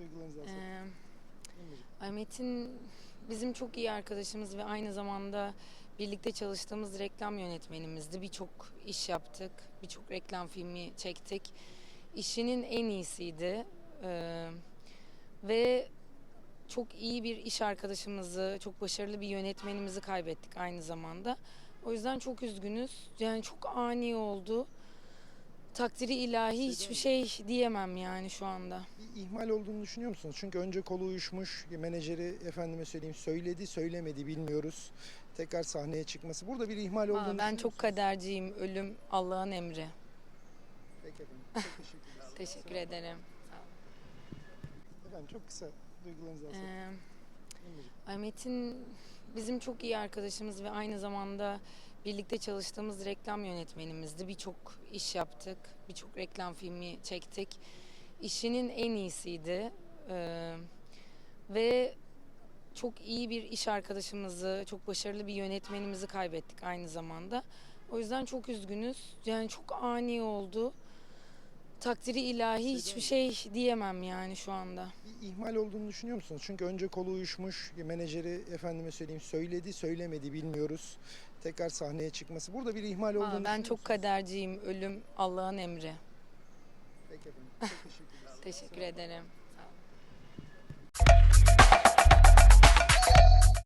Duygularınızı alsak. Ee, Emre'ciğim. Ay Metin bizim çok iyi arkadaşımız ve aynı zamanda birlikte çalıştığımız reklam yönetmenimizdi. Birçok iş yaptık, birçok reklam filmi çektik. İşinin en iyisiydi Ee, ve çok iyi bir iş arkadaşımızı, çok başarılı bir yönetmenimizi kaybettik aynı zamanda. O yüzden çok üzgünüz. Yani çok ani oldu. Takdiri ilahi hiçbir şey diyemem yani şu anda. Bir ihmal olduğunu düşünüyor musunuz? Çünkü önce kolu uyuşmuş, menajeri efendime söyleyeyim söyledi, söylemedi bilmiyoruz. Tekrar sahneye çıkması. Burada bir ihmal olduğunu Aa, ben düşünüyor çok musunuz? kaderciyim. Ölüm Allah'ın emri. Peki efendim. Çok teşekkürler. Teşekkür ederim. Efendim çok kısa duygularınızı alsak. Ee, Emre'ciğim. Bizim çok iyi arkadaşımız ve aynı zamanda birlikte çalıştığımız reklam yönetmenimizdi. Birçok iş yaptık, birçok reklam filmi çektik. İşinin en iyisiydi Ee, ve çok iyi bir iş arkadaşımızı, çok başarılı bir yönetmenimizi kaybettik aynı zamanda. O yüzden çok üzgünüz. Yani çok ani oldu. Takdiri ilahi hiçbir şey diyemem yani şu anda. Bir ihmal olduğunu düşünüyor musunuz? Çünkü önce kolu uyuşmuş, menajeri efendime söyleyeyim söyledi, söylemedi bilmiyoruz. Tekrar sahneye çıkması. Burada bir ihmal olduğunu Aa, ben çok kaderciyim. Ölüm Allah'ın emri. Peki efendim. Çok teşekkürler. Teşekkür ederim.